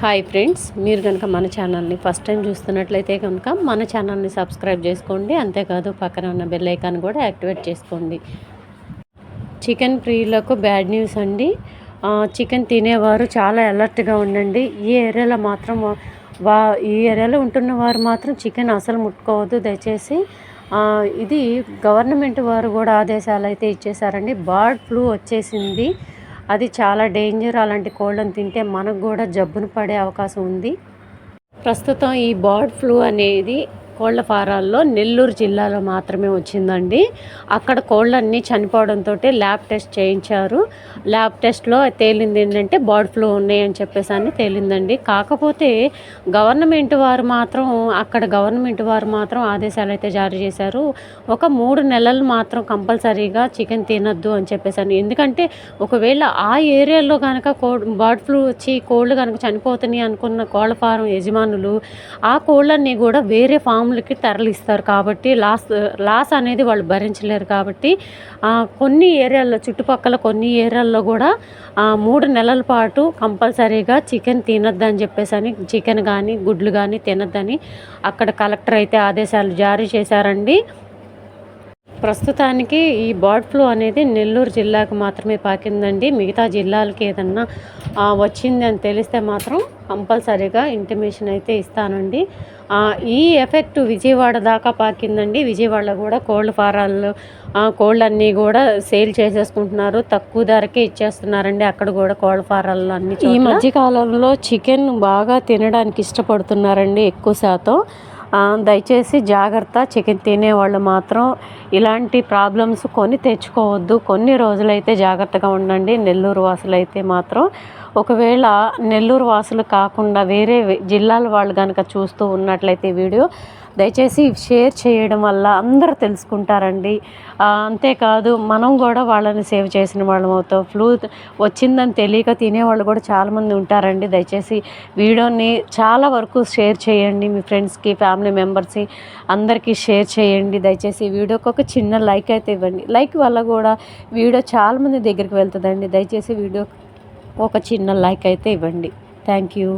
Hi friends మీరు కనుక మన ఛానల్ని ఫస్ట్ టైం చూస్తున్నట్లయితే కనుక మన ఛానల్ని సబ్స్క్రైబ్ చేసుకోండి అంతేకాదు పక్కన ఉన్న బెల్ ఐకాన్ కూడా యాక్టివేట్ చేసుకోండి. చికెన్ ప్రియులకు బ్యాడ్ న్యూస్ అండి. చికెన్ తినేవారు చాలా అలర్ట్గా ఉండండి. ఈ ఏరియాలో మాత్రం వా ఈ ఏరియాలో ఉంటున్న వారు మాత్రం చికెన్ అసలు ముట్టుకోవద్దు. దయచేసి ఇది గవర్నమెంట్ వారు కూడా ఆదేశాలు అయితే ఇచ్చేసారండి బర్డ్ ఫ్లూ వచ్చేసింది. అది చాలా డేంజర్ అలాంటి కోళ్ళను తింటే మనకు కూడా జబ్బును పడే అవకాశం ఉంది. ప్రస్తుతం ఈ బర్డ్ ఫ్లూ అనేది కోళ్ళ ఫారాల్లో నెల్లూరు జిల్లాలో మాత్రమే వచ్చిందండి. అక్కడ కోళ్ళన్నీ చనిపోవడంతో ల్యాబ్ టెస్ట్ చేయించారు. ల్యాబ్ టెస్ట్లో తేలింది ఏంటంటే బర్డ్ ఫ్లూ ఉన్నాయని చెప్పేసి అని తేలిందండి. కాకపోతే గవర్నమెంట్ వారు మాత్రం అక్కడ గవర్నమెంట్ వారు మాత్రం ఆదేశాలు అయితే జారీ చేశారు. ఒక మూడు నెలలు మాత్రం కంపల్సరీగా చికెన్ తినొద్దు అని చెప్పేసి అని. ఎందుకంటే ఒకవేళ ఆ ఏరియాలో కనుక కో బర్డ్ ఫ్లూ వచ్చి కోళ్ళు కనుక చనిపోతున్నాయి అనుకున్న కోళ్ళ ఫారం యజమానులు ఆ కోళ్ళన్నీ కూడా వేరే ఫామ్లకి తరలిస్తారు కాబట్టి లాస్ లాస్ అనేది వాళ్ళు భరించలేరు కాబట్టి కొన్ని ఏరియాల్లో చుట్టుపక్కల కొన్ని ఏరియాల్లో కూడా మూడు నెలల పాటు కంపల్సరీగా చికెన్ తినొద్దని చెప్పేసి అని చికెన్ కానీ గుడ్లు కానీ తినొద్దని అక్కడ కలెక్టర్ అయితే ఆదేశాలు జారీ చేశారండి. ప్రస్తుతానికి ఈ బర్డ్ ఫ్లూ అనేది నెల్లూరు జిల్లాకు మాత్రమే పాకిందండి. మిగతా జిల్లాలకి ఏదన్నా వచ్చింది అని తెలిస్తే మాత్రం కంపల్సరీగా ఇంటిమేషన్ అయితే ఇస్తానండి. ఈ ఎఫెక్ట్ విజయవాడ దాకా పాకిందండి. విజయవాడలో కూడా కోళ్ళ ఫారాలు కోళ్ళన్నీ కూడా సేల్ చేసేసుకుంటున్నారు. తక్కువ ధరకే ఇచ్చేస్తున్నారండి. అక్కడ కూడా కోళ్ళ ఫారాలు అన్ని ఈ మధ్య కాలంలో చికెన్ బాగా తినడానికి ఇష్టపడుతున్నారండి ఎక్కువ శాతం. దయచేసి జాగ్రత్త చికెన్ తినేవాళ్ళు మాత్రం ఇలాంటి ప్రాబ్లమ్స్ కొని తెచ్చుకోవద్దు. కొన్ని రోజులైతే జాగ్రత్తగా ఉండండి. నెల్లూరు వాసులైతే మాత్రం ఒకవేళ నెల్లూరు వాసులు కాకుండా వేరే జిల్లాల వాళ్ళు కనుక చూస్తూ ఉన్నట్లయితే వీడియో దయచేసి షేర్ చేయడం వల్ల అందరూ తెలుసుకుంటారండి. అంతేకాదు మనం కూడా వాళ్ళని సేవ్ చేసిన వాళ్ళం అవుతాం. ఫ్లూ వచ్చిందని తెలియక తినేవాళ్ళు కూడా చాలామంది ఉంటారండి. దయచేసి వీడియోని చాలా వరకు షేర్ చేయండి. మీ ఫ్రెండ్స్కి ఫ్యామిలీ మెంబర్స్కి అందరికీ షేర్ చేయండి. దయచేసి వీడియోకి ఒక చిన్న లైక్ అయితే ఇవ్వండి. లైక్ వల్ల కూడా వీడియో చాలామంది దగ్గరికి వెళ్తుందండి. దయచేసి వీడియో ఒక చిన్న లైక్ అయితే ఇవ్వండి. Thank you.